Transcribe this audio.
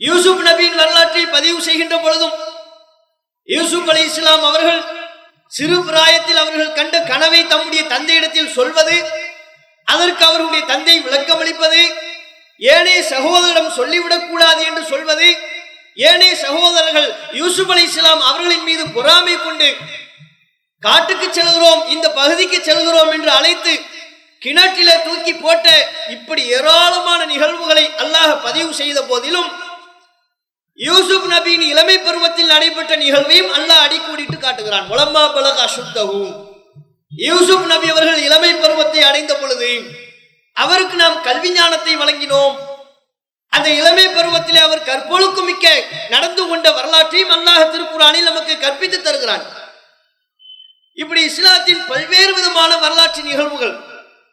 யூசுப் நபியின் வரலாற்றை பதிவு செய்கின்ற பொழுதும் யூசுப் அலி இஸ்லாம் அவர்கள் சிறு பிராயத்தில் அவர்கள் கண்ட கனவை தம்முடைய தந்தையிடத்தில் சொல்வது அதற்கு அவர்களுடைய தந்தை விளக்கமளிப்பது ஏனே சகோதரிடம் சொல்லிவிடக் கூடாது என்று சொல்வது ஏனே சகோதரர்கள் யூசுப் அலி இஸ்லாம் அவர்களின் மீது பொறாமை கொண்டு காட்டுக்கு செல்கிறோம் இந்த பகுதிக்கு செல்கிறோம் என்று அழைத்து கிணற்றில தூக்கி போட்ட இப்படி ஏராளமான நிகழ்வுகளை அல்லாஹ் பதிவு செய்த போதிலும் யூசுப் நபியின் இளமை பருவத்தில் நடைபெற்ற நிகழ்வையும் அல்லாஹ் அடிக்கூடிட்டு காட்டுகிறான். உலமா பலக அசுத்தவும் யூசுப் நபி அவர்கள் இளமை பருவத்தை அடைந்த பொழுது அவருக்கு நாம் கல்வி ஞானத்தை வழங்கினோம். அந்த இளமை பருவத்திலே அவர் கற்பொழுக்கு மிக்க நடந்து கொண்ட வரலாற்றையும் அல்லாஹ் திருக்குறானில் நமக்கு கற்பித்து தருகிறான். இப்படி இஸ்லாத்தின் பல்வேறு விதமான வரலாற்று நிகழ்வுகள்